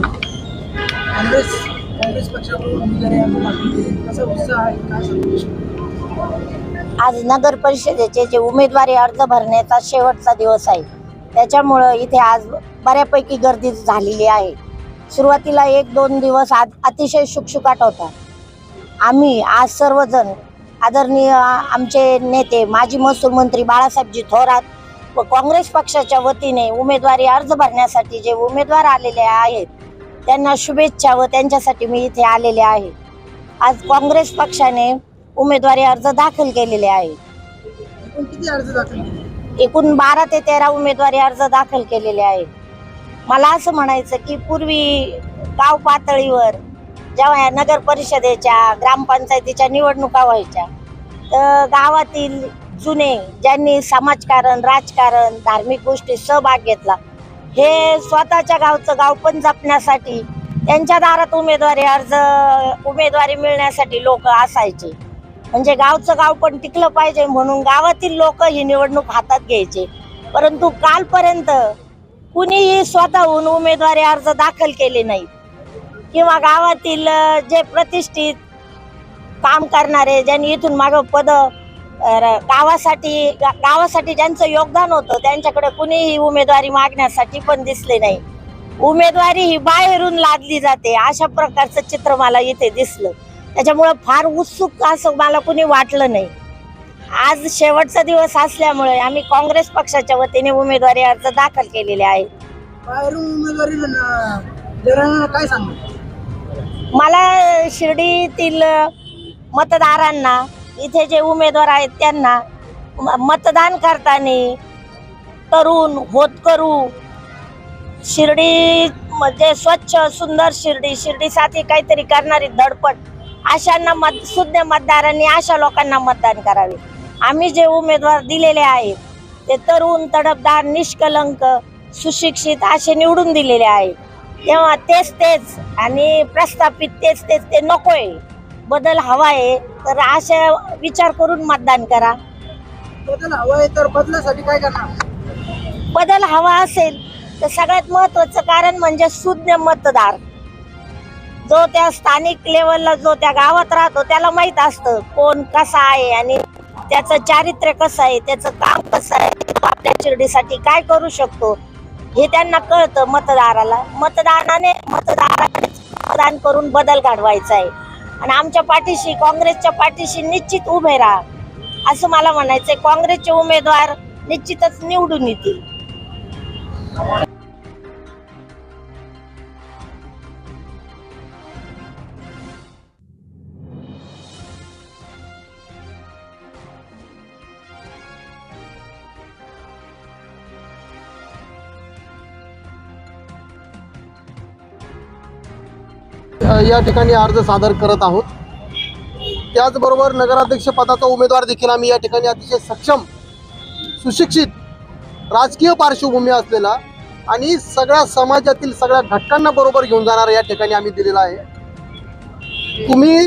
काँग्रेस काँग्रेस पक्षाकडून उमेदवारी कसा उत्साह आहे? काय सांगू आज नगर परिषदेचे जे उमेदवारी अर्ज भरण्याचा शेवटचा दिवस आहे त्याच्यामुळं इथे आज बऱ्यापैकी गर्दी झालेली आहे. सुरुवातीला एक दोन दिवस आज अतिशय शुकशुकाट होता. आम्ही आज सर्वजण आदरणीय आमचे नेते माजी महसूल मंत्री बाळासाहेबजी थोरात व काँग्रेस पक्षाच्या वतीने उमेदवारी अर्ज भरण्यासाठी जे उमेदवार आलेले आहेत त्यांना शुभेच्छा व त्यांच्यासाठी मी इथे आलेले आहे. आज काँग्रेस पक्षाने उमेदवारी अर्ज दाखल केलेले आहे. एकूण किती अर्ज दाखल केले? एकूण बारा ते तेरा उमेदवारी अर्ज दाखल केलेले आहेत मला असं म्हणायचं की पूर्वी गाव पातळीवर जेव्हा या नगर परिषदेच्या ग्रामपंचायतीच्या निवडणुका व्हायच्या तर गावातील जुने ज्यांनी समाजकारण राजकारण धार्मिक गोष्टी सहभाग घेतला हे स्वतःच्या गावचं गाव पण जपण्यासाठी त्यांच्या दारात उमेदवारी अर्ज उमेदवारी मिळण्यासाठी लोक असायचे. म्हणजे गावचं गाव पण टिकलं पाहिजे म्हणून गावातील लोक ही निवडणूक हातात घ्यायचे. परंतु कालपर्यंत कुणीही स्वतःहून उमेदवारी अर्ज दाखल केले नाही. किंवा गावातील जे प्रतिष्ठित काम करणारे ज्यांनी इथून मागं पद गावासाठी गा- गावासाठी ज्यांचं योगदान होतं त्यांच्याकडे कुणीही उमेदवारी मागण्यासाठी पण दिसले नाही. उमेदवारी ही बाहेरून लादली जाते. अशा प्रकारचं चित्र मला इथे दिसलं. त्याच्यामुळं फार उत्सुक असं मला कुणी वाटलं नाही. आज शेवटचा दिवस असल्यामुळे आम्ही काँग्रेस पक्षाच्या वतीने उमेदवारी अर्ज दाखल केलेले काय सांगू? मला शिर्डीतील मतदारांना इथे जे उमेदवार आहेत त्यांना म- मतदान करताना तरुण होतकरू शिर्डी म्हणजे स्वच्छ सुंदर शिर्डी शिर्डीसाठी काहीतरी करणारी धडपड अशांना मत सुज्ञ मतदारांनी अशा लोकांना मतदान करावे. आम्ही जे उमेदवार दिलेले आहेत ते तरुण तडपदार निष्कलंक सुशिक्षित असे निवडून दिलेले आहेत. तेव्हा तेच तेच आणि प्रस्थापित तेच तेच ते नकोय. बदल हवाय तर अशा विचार करून मतदान करा. बदल हवाय तर बदलासाठी काय करणार? बदल हवा असेल तर सगळ्यात महत्वाचं कारण म्हणजे सुज्ञ मतदार. जो त्या स्थानिक लेवलला जो त्या गावात राहतो त्याला माहीत असतं कोण कसा आहे आणि त्याचं चारित्र्य कसं आहे त्याचं काम कसं आहे तो आपल्या शिर्डीसाठी काय करू शकतो हे त्यांना कळतं मतदाराला. मतदानाने मतदाराने मतदान करून बदल घडवायचा आहे. आणि आमच्या पाठीशी काँग्रेसच्या पाठीशी निश्चित उभे राहा. असं मला म्हणायचंय. काँग्रेसचे उमेदवार निश्चितच निवडून येतील. या ठिकाणी अर्ज सादर करत आहोत. त्याचबरोबर नगराध्यक्ष पदाचा उमेदवार देखील आम्ही या ठिकाणी अतिशय सक्षम सुशिक्षित राजकीय पार्श्वभूमी असलेला आणि सगळ्या समाजातील सगळ्या घटकांना बरोबर घेऊन जाणारा या ठिकाणी आम्ही दिलेला आहे. तुम्ही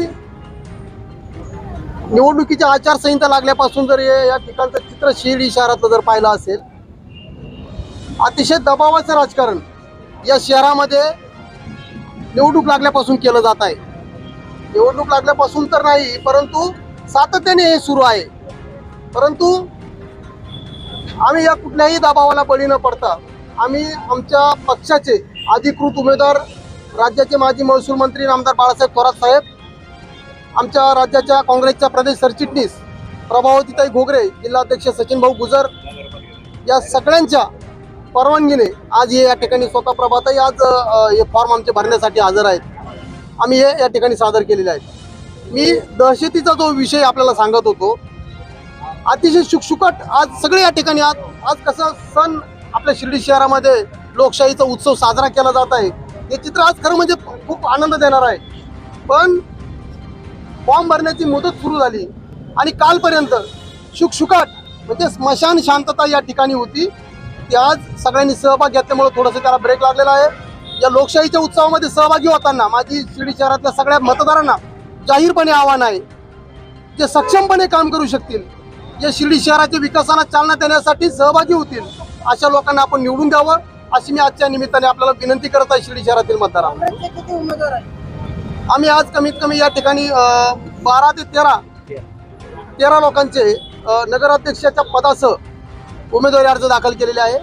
निवडणुकीच्या आचारसंहिता लागल्यापासून जर हे- या ठिकाणचं चित्र शिर्डी शहरातलं जर पाहिलं असेल अतिशय दबावाचं राजकारण या शहरामध्ये निवडणूक लागल्यापासून केलं जात आहे. निवडणूक लागल्यापासून तर नाही परंतु सातत्याने हे सुरू आहे. परंतु आम्ही या कुठल्याही दबावाला बळी न पडता आम्ही आमच्या पक्षाचे अधिकृत उमेदवार राज्याचे माजी महसूल मंत्री आमदार बाळासाहेब थोरात साहेब आमच्या राज्याच्या काँग्रेसच्या प्रदेश सरचिटणीस प्रभावतीताई घोगरे जिल्हाध्यक्ष सचिन भाऊ गुजर या सगळ्यांच्या परवानगीने आज हे या ठिकाणी स्वतः प्रभाताई आज हे फॉर्म आमचे भरण्यासाठी हजर आहेत. आम्ही हे या ठिकाणी सादर केलेले आहेत. मी दहशतीचा जो विषय आपल्याला सांगत होतो अतिशय शुकशुकट आज सगळे या ठिकाणी आज आज कसं सण आपल्या शिर्डी शहरामध्ये लोकशाहीचा उत्सव साजरा केला जात आहे. हे चित्र आज खरं म्हणजे खूप आनंद देणार आहे. पण फॉर्म भरण्याची मुदत सुरू झाली आणि कालपर्यंत शुकशुकाट म्हणजे स्मशान शांतता या ठिकाणी होती. की आज सगळ्यांनी सहभाग घेतल्यामुळे थोडंसं त्याला ब्रेक लागलेला आहे. या लोकशाहीच्या उत्सवामध्ये सहभागी होताना माझी शिर्डी शहरातल्या सगळ्या मतदारांना जाहीरपणे आव्हान आहे. जे सक्षमपणे काम करू शकतील जे शिर्डी शहराच्या विकासाला चालना देण्यासाठी सहभागी होतील अशा लोकांना आपण निवडून द्यावं अशी मी आजच्या निमित्ताने आपल्याला विनंती करत आहे शिर्डी शहरातील मतदारांना. आम्ही आज कमीत कमी या ठिकाणी बारा ते तेरा तेरा लोकांचे नगराध्यक्षाच्या पदासह उमेदवारी अर्ज दाखल केलेले आहे.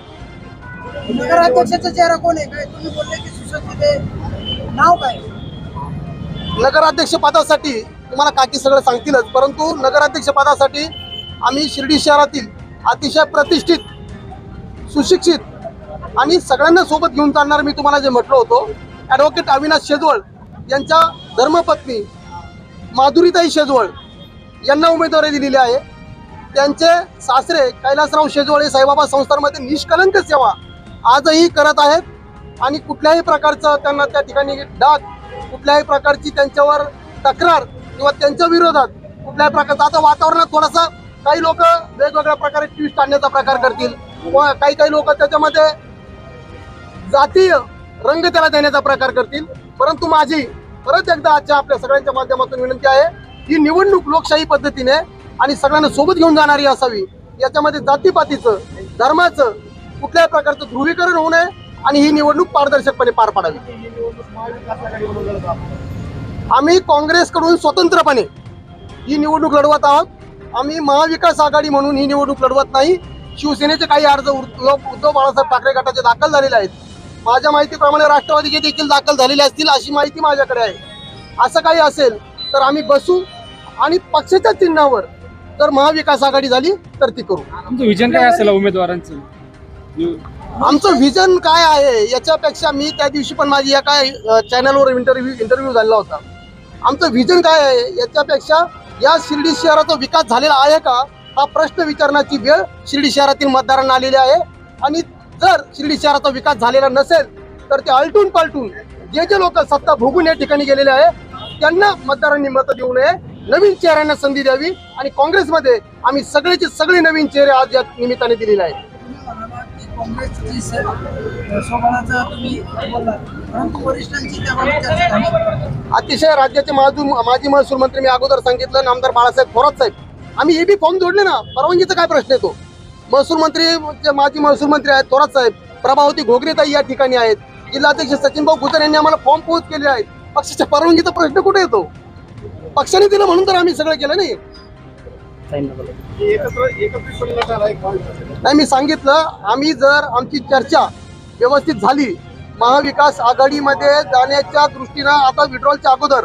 नगराध्यक्षाचा चेहरा कोण आहे? काय तुम्ही बोलले की नाव काय? नगराध्यक्ष पदासाठी तुम्हाला काकी सगळं सांगतीलच परंतु नगराध्यक्ष पदासाठी आम्ही शिर्डी शहरातील अतिशय प्रतिष्ठित सुशिक्षित आणि सगळ्यांना सोबत घेऊन चालणार मी तुम्हाला जे म्हटलं होतो. ॲडव्होकेट अविनाश शेजवळ यांच्या धर्मपत्नी माधुरीताई शेजवळ यांना उमेदवारी दिलेली आहे. त्यांचे सासरे कैलासराव शेजवळे साईबाबा संस्थांमध्ये निष्कलंक सेवा आजही करत आहेत आणि कुठल्याही प्रकारचं त्यांना त्या ठिकाणी डाग कुठल्याही प्रकारची त्यांच्यावर तक्रार किंवा त्यांच्या विरोधात कुठल्याही प्रकारचं आता वातावरणात थोडासा काही लोक वेगवेगळ्या प्रकारे ट्विस्ट आणण्याचा प्रकार करतील किंवा काही काही लोक त्याच्यामध्ये जातीय रंग त्याला देण्याचा प्रकार करतील. परंतु माझी परत एकदा आजच्या आपल्या सगळ्यांच्या माध्यमातून विनंती आहे ही निवडणूक लोकशाही पद्धतीने आणि सगळ्यांना सोबत घेऊन जाणारी असावी. याच्यामध्ये जातीपातीचं धर्माचं कुठल्याही प्रकारचं ध्रुवीकरण होऊ नये आणि ही निवडणूक पारदर्शकपणे पार पाडावी. आम्ही काँग्रेसकडून स्वतंत्रपणे ही निवडणूक लढवत आहोत. आम्ही महाविकास आघाडी म्हणून ही निवडणूक लढवत नाही. शिवसेनेचे काही अर्ज उद्धव उद्धव बाळासाहेब ठाकरे गटाचे दाखल झालेले आहेत. माझ्या माहितीप्रमाणे राष्ट्रवादीचे देखील दाखल झालेले असतील अशी माहिती माझ्याकडे आहे. असं काही असेल तर आम्ही बसू आणि पक्षाच्या चिन्हावर जर महाविकास आघाडी झाली तर ती करू. तुमचं विजन काय असेल उमेदवारांचं? आमचं व्हिजन काय आहे याच्यापेक्षा मी त्या दिवशी पण माझी या काय चॅनलवर इंटरव्ह्यू इंटरव्ह्यू झालेला होता. आमचं व्हिजन काय आहे याच्यापेक्षा या शिर्डी शहराचा विकास झालेला आहे का हा प्रश्न विचारण्याची वेळ शिर्डी शहरातील मतदारांना आलेली आहे. आणि जर शिर्डी शहराचा विकास झालेला नसेल तर ते आलटून पालटून जे जे लोक सत्ता भोगून या ठिकाणी गेलेले आहे त्यांना मतदारांनी मतं देऊ नये. नवीन चेहऱ्यांना संधी द्यावी आणि काँग्रेसमध्ये आम्ही सगळेचे सगळे नवीन चेहरे आज या निमित्ताने दिलेले आहेत. काँग्रेसची तुम्ही परंतु वरिष्ठांची त्याबाबत चर्चा झाली अतिशय राज्याचे माजू माजी महसूल मंत्री मी अगोदर सांगितलं नामदार बाळासाहेब थोरात साहेब. आम्ही हे बी फॉर्म जोडले ना परवानगीचा काय प्रश्न येतो? महसूल मंत्री जे माजी महसूल मंत्री आहेत थोरात साहेब प्रभावती घोगरेताई या ठिकाणी आहेत. जिल्हाध्यक्ष सचिन भाऊ गुजर यांनी आम्हाला फॉर्म पोहोच केले आहेत. पक्षाच्या परवानगीचा प्रश्न कुठे येतो? पक्षाने दिलं म्हणून तर आम्ही सगळं केलं नाही. नाही मी सांगितलं आम्ही जर आमची चर्चा व्यवस्थित झाली महाविकास आघाडीमध्ये जाण्याच्या दृष्टीनं आता विड्रॉलच्या अगोदर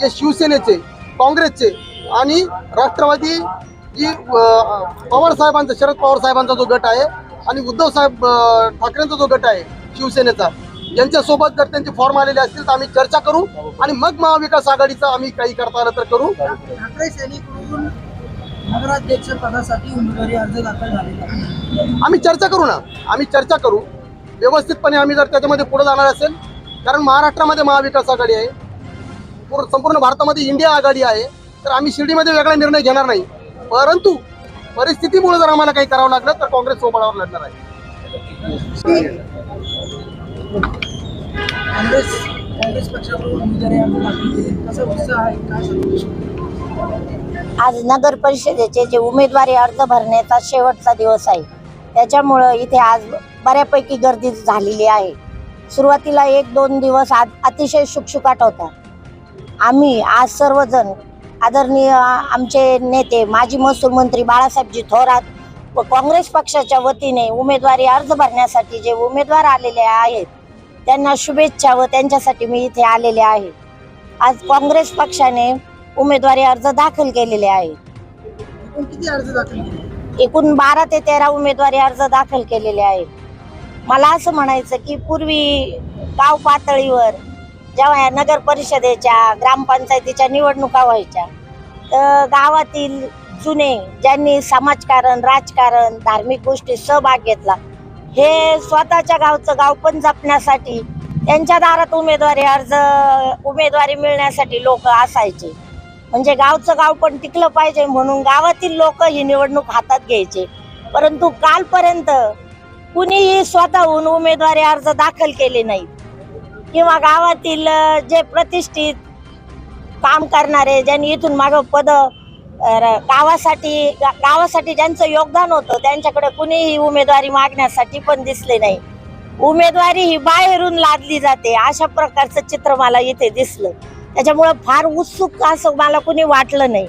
जे शिवसेनेचे काँग्रेसचे आणि राष्ट्रवादी जी पवार साहेबांचा शरद पवार साहेबांचा जो गट आहे आणि उद्धव साहेब ठाकरेंचा जो गट आहे शिवसेनेचा यांच्यासोबत जर त्यांचे फॉर्म आलेले असतील तर आम्ही चर्चा करू आणि मग महाविकास आघाडीचा आम्ही काही करता आलं तर करू. ठाकरे सैनिकडून नगराध्यक्ष पदासाठी उमेदवारी अर्ज दाखल झालेला आहे आम्ही चर्चा करू ना. आम्ही चर्चा करू. व्यवस्थितपणे आम्ही जर त्याच्यामध्ये पुढे जाणार असेल कारण महाराष्ट्रामध्ये महाविकास आघाडी आहे. पूर्ण संपूर्ण भारतामध्ये इंडिया आघाडी आहे. तर आम्ही शिर्डीमध्ये वेगळा निर्णय घेणार नाही. परंतु परिस्थितीमुळे जर आम्हाला काही करावं लागलं तर काँग्रेस सोबळावर लढणार आहे. काँग्रेस काँग्रेस पक्षाकडून उमेदवारी दाखल कसा उत्साह आहे? काय सांगू शकतो? आज नगर परिषदेचे जे उमेदवारी अर्ज भरण्याचा शेवटचा दिवस आहे त्याच्यामुळं इथे आज बऱ्यापैकी गर्दी झालेली आहे. सुरुवातीला एक दोन दिवस आज अतिशय शुकशुकाट होता. आम्ही आज सर्वजण आदरणीय आमचे नेते माजी महसूल मंत्री बाळासाहेबजी थोरात काँग्रेस पक्षाच्या वतीने उमेदवारी अर्ज भरण्यासाठी जे उमेदवार आलेले आहेत त्यांना शुभेच्छा व त्यांच्यासाठी मी इथे आलेले आहे. आज काँग्रेस पक्षाने उमेदवारी अर्ज दाखल केलेले आहे. एकूण बारा ते तेरा उमेदवारी अर्ज दाखल केलेले आहेत. मला असं म्हणायचं की पूर्वी गाव पातळीवर जेव्हा या नगर परिषदेच्या ग्रामपंचायतीच्या निवडणुका व्हायच्या तर गावातील जुने ज्यांनी समाजकारण राजकारण धार्मिक गोष्टी सहभाग घेतला हे स्वतःच्या गावचं गाव पण जपण्यासाठी त्यांच्या दारात उमेदवारी अर्ज उमेदवारी मिळण्यासाठी लोक असायचे. म्हणजे गावचं गाव पण टिकलं पाहिजे म्हणून गावातील लोक ही निवडणूक हातात घ्यायचे. परंतु कालपर्यंत कुणीही स्वतःहून उमेदवारी अर्ज दाखल केले नाही. किंवा गावातील जे प्रतिष्ठित काम करणारे ज्यांनी इथून मागं पद गावासाठी गा- गावासाठी ज्यांचं योगदान होतं त्यांच्याकडे कुणीही उमेदवारी मागण्यासाठी पण दिसले नाही. उमेदवारी ही बाहेरून लादली जाते. अशा प्रकारचं चित्र मला इथे दिसलं. त्याच्यामुळं फार उत्सुक असं मला कुणी वाटलं नाही.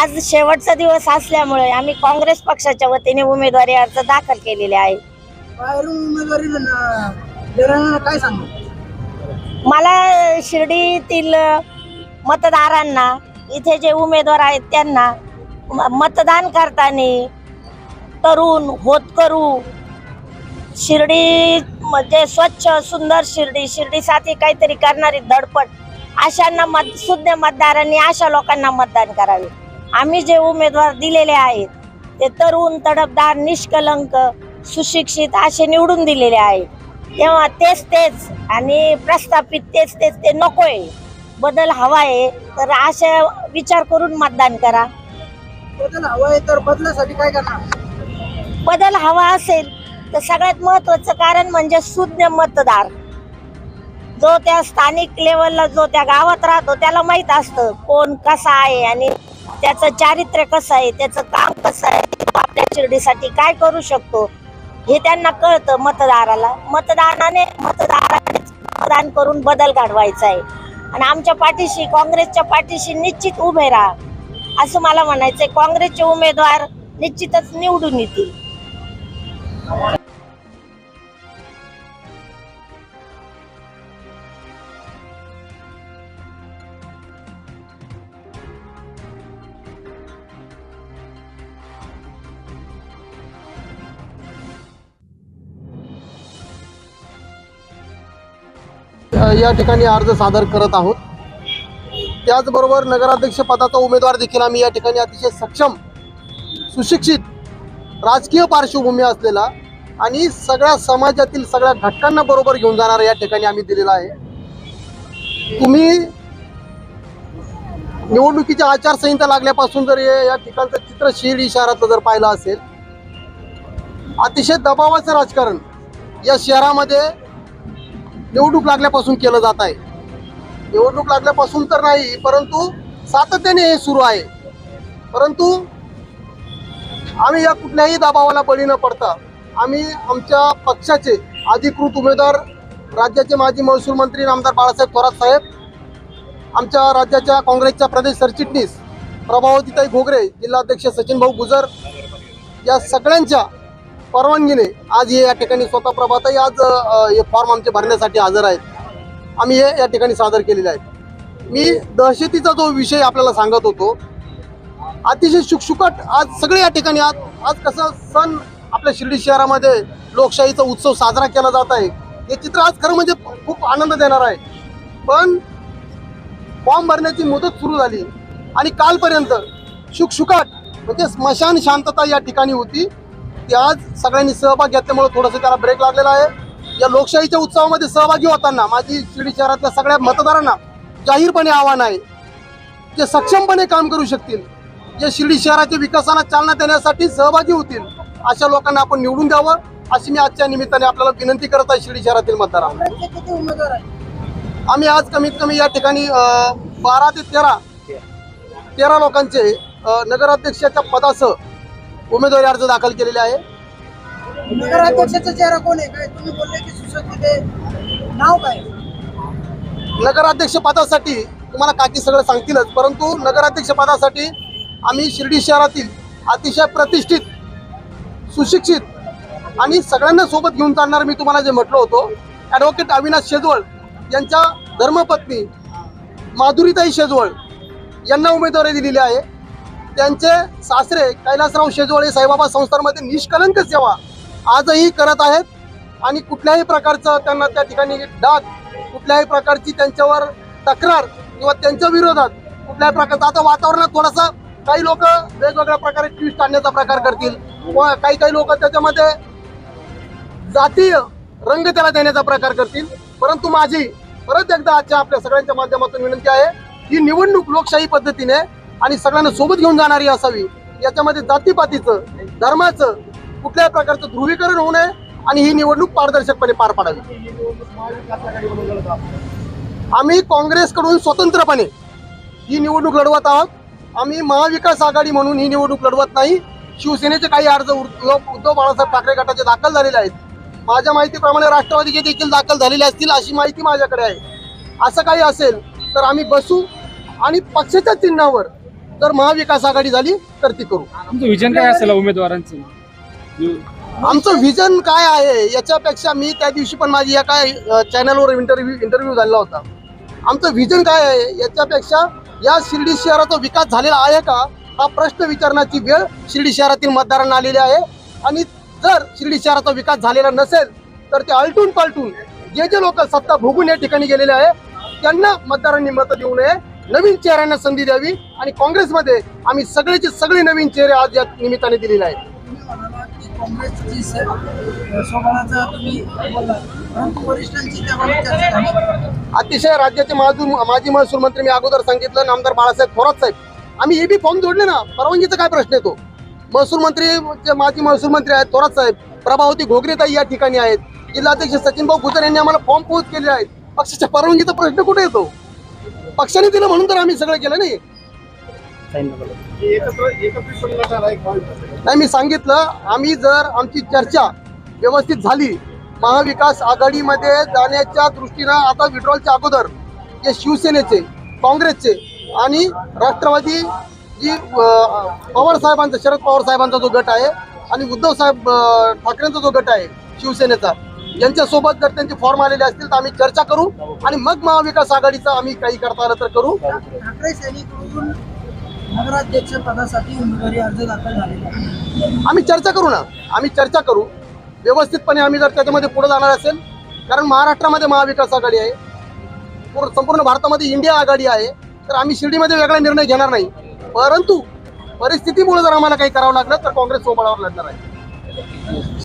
आज शेवटचा दिवस असल्यामुळे आम्ही काँग्रेस पक्षाच्या वतीने उमेदवारी अर्ज दाखल केलेले आहे. बाहेरून उमेदवारी न- देणाऱ्यांना काय सांगू? मला शिर्डीतील मतदारांना इथे जे उमेदवार आहेत त्यांना म- मतदान करताना तरुण होतकरू शिर्डी म्हणजे स्वच्छ सुंदर शिर्डी शिर्डीसाठी काहीतरी करणारी धडपड अशांना मत सुज्ञ मतदारांनी अशा लोकांना मतदान करावे. आम्ही जे उमेदवार दिलेले आहेत ते तरुण तडफदार निष्कलंक सुशिक्षित असे निवडून दिलेले आहेत. तेव्हा तेच तेच आणि प्रस्थापित तेच तेच ते नकोय. बदल हवा आहे तर अशा विचार करून मतदान करा. बदल हवा आहे तर बदलासाठी काय करणार? बदल हवा असेल तर सगळ्यात महत्वाचं कारण म्हणजे सुज्ञ मतदार. जो त्या स्थानिक लेवलला जो त्या गावात राहतो त्याला माहीत असतं कोण कसा आहे आणि त्याचं चारित्र्य कसं आहे त्याचं काम कसं आहे आपल्या शिर्डीसाठी काय करू शकतो हे त्यांना कळतं मतदाराला. मतदानाने मतदाराने मतदान करून बदल घडवायचा आहे. आणि आमच्या पाठीशी काँग्रेसच्या पाठीशी निश्चित उभे राहा. असं मला म्हणायचंय. काँग्रेसचे उमेदवार निश्चितच निवडून येतील. या ठिकाणी अर्ज सादर करत आहोत. त्याचबरोबर नगराध्यक्ष पदाचा उमेदवार देखील आम्ही या ठिकाणी अतिशय सक्षम सुशिक्षित राजकीय पार्श्वभूमी असलेला आणि सगळ्या समाजातील सगळ्या घटकांना बरोबर घेऊन जाणारा या ठिकाणी आम्ही दिलेला आहे. तुम्ही निवडणुकीची आचारसंहिता लागल्यापासून जर हे- या ठिकाणचं चित्र शिर्डी शहरातलं जर पाहिलं असेल अतिशय दबावाचं राजकारण या शहरामध्ये निवडणूक लागल्यापासून केलं जात आहे. निवडणूक लागल्यापासून तर नाही परंतु सातत्याने हे सुरू आहे. परंतु आम्ही या कुठल्याही दबावाला बळी न पडता आम्ही आमच्या पक्षाचे अधिकृत उमेदवार राज्याचे माजी महसूल मंत्री नामदार बाळासाहेब थोरात साहेब आमच्या राज्याच्या काँग्रेसच्या प्रदेश सरचिटणीस प्रभावतीताई घोगरे जिल्हाध्यक्ष सचिन भाऊ गुजर या सगळ्यांच्या परवानगीने आज हे या ठिकाणी स्वतः प्रभाताई आज हे फॉर्म आमचे भरण्यासाठी हजर आहेत. आम्ही हे या ठिकाणी सादर केलेले आहेत. मी दहशतीचा जो विषय आपल्याला सांगत होतो अतिशय शुकशुकट आज सगळे या ठिकाणी आज आज कसं सण आपल्या शिर्डी शहरामध्ये लोकशाहीचा उत्सव साजरा केला जात आहे हे चित्र आज खरं म्हणजे खूप आनंद देणार आहे. पण फॉर्म भरण्याची मुदत सुरू झाली आणि कालपर्यंत शुकशुकाट म्हणजे स्मशान शांतता या ठिकाणी होती. की आज सगळ्यांनी सहभाग घेतल्यामुळे थोडंसं त्याला ब्रेक लागलेला आहे. या लोकशाहीच्या उत्सवामध्ये सहभागी होताना माझी शिर्डी शहरातल्या सगळ्या मतदारांना जाहीरपणे आव्हान आहे जे सक्षमपणे काम करू शकतील जे शिर्डी शहराच्या विकासाला चालना देण्यासाठी सहभागी होतील अशा लोकांना आपण निवडून द्यावं अशी मी आजच्या निमित्ताने आपल्याला विनंती करत आहे शिर्डी शहरातील मतदारांना. आम्ही आज कमीत कमी या ठिकाणी बारा ते तेरा तेरा लोकांचे नगराध्यक्षाच्या पदासह उमेदवारी अर्ज दाखल केलेले आहे. नगराध्यक्षाचा चेहरा कोण आहे? काय तुम्ही बोलले की सुशांत नाव काय? नगराध्यक्ष पदासाठी तुम्हाला काकी सगळं सांगतीलच परंतु नगराध्यक्ष पदासाठी आम्ही शिर्डी शहरातील अतिशय प्रतिष्ठित सुशिक्षित आणि सगळ्यांना सोबत घेऊन चालणार मी तुम्हाला जे म्हटलं होतो. ॲडव्होकेट अविनाश शेजवळ यांच्या धर्मपत्नी माधुरीताई शेजवळ यांना उमेदवारी दिलेली आहे. त्यांचे सासरे कैलासराव शेजवळे साईबाबा संस्थांमध्ये निष्कलंक सेवा आजही करत आहेत आणि कुठल्याही प्रकारचं त्यांना त्या ठिकाणी डाग कुठल्याही प्रकारची त्यांच्यावर तक्रार किंवा त्यांच्या विरोधात कुठल्याही प्रकारचं आता वातावरणात थोडासा काही लोक वेगवेगळ्या प्रकारे ट्विस्ट आणण्याचा प्रकार करतील. व काही काही लोक त्याच्यामध्ये जातीय रंग त्याला देण्याचा प्रकार करतील. परंतु माझी परत एकदा आजच्या आपल्या सगळ्यांच्या माध्यमातून विनंती आहे ही निवडणूक लोकशाही पद्धतीने आणि सगळ्यांना सोबत घेऊन जाणारी असावी. याच्यामध्ये जातीपातीचं धर्माचं कुठल्याही प्रकारचं ध्रुवीकरण होऊ नये आणि ही निवडणूक पारदर्शकपणे पार पाडावी. आम्ही काँग्रेसकडून स्वतंत्रपणे ही निवडणूक लढवत आहोत. आम्ही महाविकास आघाडी म्हणून ही निवडणूक लढवत नाही. शिवसेनेचे काही अर्ज उद्धव बाळासाहेब ठाकरे गटाचे दाखल झालेले आहेत. माझ्या माहितीप्रमाणे राष्ट्रवादीचे देखील दाखल झालेले असतील अशी माहिती माझ्याकडे आहे. असं काही असेल तर आम्ही बसू आणि पक्षाच्या चिन्हावर जर महाविकास आघाडी झाली तर ती करू. तुमचं विजन काय असेल उमेदवारांचं? आमचं व्हिजन काय आहे याच्यापेक्षा मी त्या दिवशी पण माझी या काय चॅनलवर इंटरव्ह्यू इंटरव्ह्यू झालेला होता. आमचं व्हिजन काय आहे याच्यापेक्षा या शिर्डी शहराचा विकास झालेला आहे का हा प्रश्न विचारण्याची वेळ शिर्डी शहरातील मतदारांना आलेली आहे. आणि जर शिर्डी शहराचा विकास झालेला नसेल तर ते आलटून पालटून जे जे लोक सत्ता भोगून या ठिकाणी गेलेले आहे त्यांना मतदारांनी मतं देऊ नये. नवीन चेहऱ्यांना संधी द्यावी आणि काँग्रेसमध्ये आम्ही सगळेचे सगळे नवीन चेहरे आज या निमित्ताने दिलेले आहेत. काँग्रेसची तुम्ही परंतु वरिष्ठांची अतिशय राज्याचे माजू माजी महसूल मंत्री मी अगोदर सांगितलं नामदार बाळासाहेब थोरात साहेब. आम्ही हे बी फॉर्म जोडले ना परवानगीचा काय प्रश्न येतो? महसूल मंत्री जे माजी महसूल मंत्री आहेत थोरात साहेब प्रभावती घोगरेताई या ठिकाणी आहेत. जिल्हाध्यक्ष सचिन भाऊ गुजर यांनी आम्हाला फॉर्म पोच केले आहेत. पक्षाच्या परवानगीचा प्रश्न कुठे येतो? पक्षाने दिलं म्हणून तर आम्ही सगळं केलं नाही. नाही मी सांगितलं आम्ही जर आमची चर्चा व्यवस्थित झाली महाविकास आघाडीमध्ये जाण्याच्या दृष्टीनं आता विड्रॉलच्या अगोदर जे शिवसेनेचे काँग्रेसचे आणि राष्ट्रवादी जी पवार साहेबांचा शरद पवार साहेबांचा जो गट आहे आणि उद्धव साहेब ठाकरेंचा जो गट आहे शिवसेनेचा यांच्यासोबत जर त्यांचे फॉर्म आलेले असतील तर आम्ही चर्चा करू आणि मग महाविकास आघाडीचा आम्ही काही करता आलं तर करू. ठाकरे सैनिकडून नगराध्यक्ष पदासाठी उमेदवारी अर्ज दाखल झालेला आम्ही चर्चा करू ना. आम्ही चर्चा करू. व्यवस्थितपणे आम्ही जर त्याच्यामध्ये पुढे जाणार असेल कारण महाराष्ट्रामध्ये महाविकास आघाडी आहे पूर्ण संपूर्ण भारतामध्ये इंडिया आघाडी आहे तर आम्ही शिर्डीमध्ये वेगळा निर्णय घेणार नाही. परंतु परिस्थितीमुळे जर आम्हाला काही करावं लागलं तर काँग्रेस सोबळावर लढणार आहे.